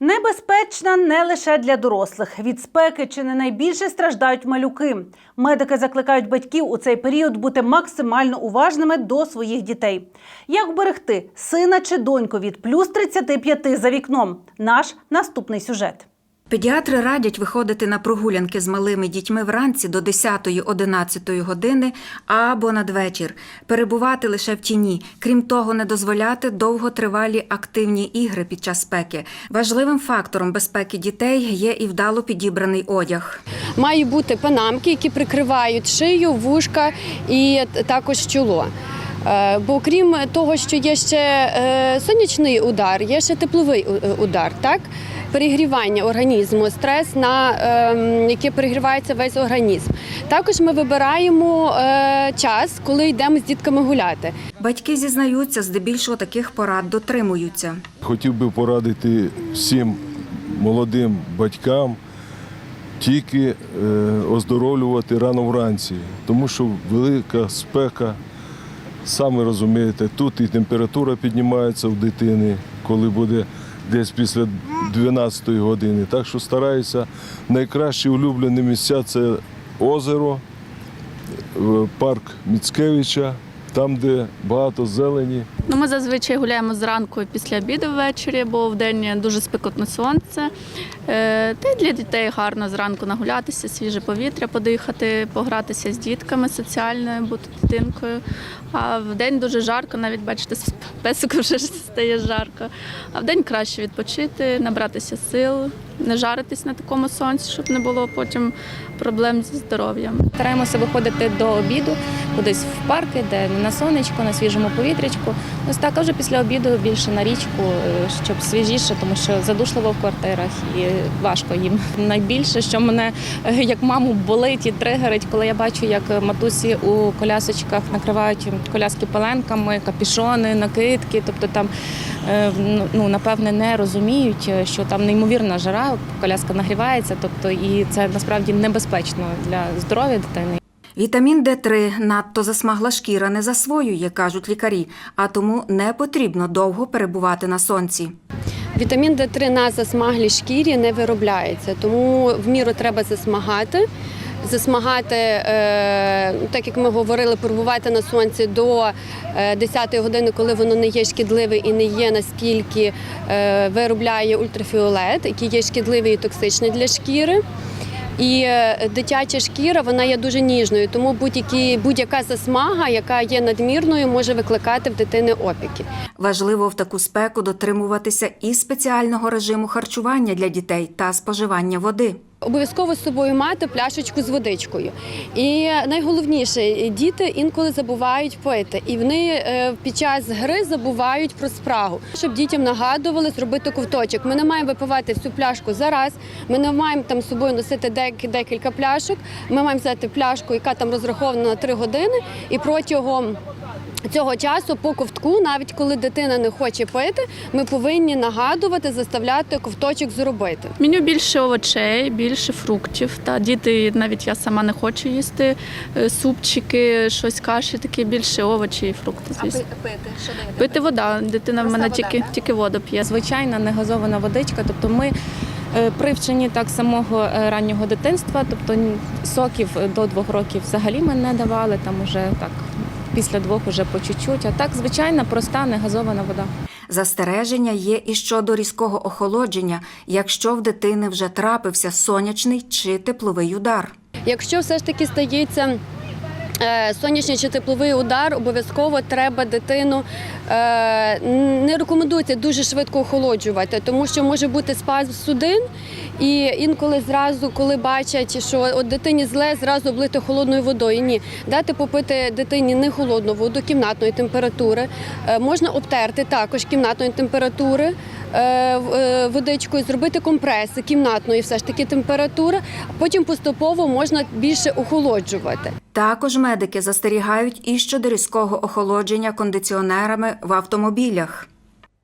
Небезпечна не лише для дорослих. Від спеки чи не найбільше страждають малюки. Медики закликають батьків у цей період бути максимально уважними до своїх дітей. Як вберегти сина чи доньку від плюс 35 за вікном? Наш наступний сюжет. Педіатри радять виходити на прогулянки з малими дітьми вранці до 10-11 години або надвечір, перебувати лише в тіні. Крім того, не дозволяти довготривалі активні ігри під час спеки. Важливим фактором безпеки дітей є і вдало підібраний одяг. Мають бути панамки, які прикривають шию, вушка і також чоло. Е, Бо крім того, що є ще е, сонячний удар, є ще тепловий е, удар, так? Перегрівання організму, стрес, на ем, який перегрівається весь організм. Також ми вибираємо е, час, коли йдемо з дітками гуляти. Батьки зізнаються, здебільшого таких порад дотримуються. Хотів би порадити всім молодим батькам тільки е, оздоровлювати рано вранці, тому що велика спека, самі розумієте, тут і температура піднімається в дитини, коли буде десь після 12-ї години. Так що стараюся найкращі улюблені місця це озеро, е, парк Міцкевича, там, де багато зелені. Ну, ми зазвичай гуляємо зранку після обіду ввечері, бо в день дуже спекотне сонце. Е, Та й для дітей гарно зранку нагулятися, свіже повітря подихати, погратися з дітками соціальною, бути дитинкою. А в день дуже жарко, навіть бачите, з песику вже стає жарко. А в день краще відпочити, набратися сил, не жаритись на такому сонці, щоб не було потім проблем зі здоров'ям. Стараємося виходити до обіду, кудись в парки, де на сонечко, на свіжому повітрячку. Ось так, вже після обіду більше на річку, е, щоб свіжіше, тому що задушливо в квартирах і важко їм. Найбільше, що мене е, як маму болить і тригерить, коли я бачу, як матусі у колясочках накривають коляски пеленками, капішони, накидки. Тобто там е, ну напевне не розуміють, що там неймовірна жара, коляска нагрівається, тобто і це насправді небезпечно для здоров'я дитини. Вітамін Д3 надто засмагла шкіра не засвоює, кажуть лікарі, а тому не потрібно довго перебувати на сонці. Вітамін Д3 на засмаглій шкірі не виробляється, тому в міру треба засмагати. Засмагати, е, так як ми говорили, перебувати на сонці до 10-ї години, коли воно не є шкідливе і не є наскільки е, виробляє ультрафіолет, який є шкідливий і токсичний для шкіри. І е, дитяча шкіра вона є дуже ніжною, тому будь-які будь-яка засмага, яка є надмірною, може викликати в дитини опіки. Важливо в таку спеку дотримуватися і спеціального режиму харчування для дітей та споживання води. Обов'язково з собою мати пляшечку з водичкою. І найголовніше, діти інколи забувають пити, і вони е, під час гри забувають про спрагу. Щоб дітям нагадували зробити ковточок. Ми не маємо випивати всю пляшку зараз. Ми не маємо там з собою носити дек- декілька пляшок. Ми маємо взяти пляшку, яка там розрахована на 3 години, і протягом. Цього часу по ковтку, навіть коли дитина не хоче пити, ми повинні нагадувати, заставляти ковточок зробити. Меню більше овочей, більше фруктів. Та діти, навіть я сама не хочу їсти е, супчики, щось каші, такі більше овочі і фрукти. Звісно. пити, що даєте? Пити вода. Дитина в мене вода, тільки, так? тільки воду п'є. Звичайна негазована водичка. Тобто ми е, привчені так самого е, раннього дитинства, тобто соків до двох років взагалі ми не давали, там уже так після двох уже по чуть-чуть. А так, звичайна, проста негазована вода. Застереження є і щодо різкого охолодження, якщо в дитини вже трапився сонячний чи тепловий удар. Якщо все ж таки стається сонячний чи тепловий удар, обов'язково треба дитину е, не рекомендується дуже швидко охолоджувати, тому що може бути спазм судин. І інколи зразу, коли бачать, що от дитині зле, зразу облити холодною водою. Ні, дати попити дитині не холодну воду, кімнатної температури. Е, Можна обтерти також кімнатної температури е, е, водичкою, зробити компреси кімнатної все ж таки температури, потім поступово можна більше охолоджувати. Також медики застерігають і щодо різкого охолодження кондиціонерами в автомобілях.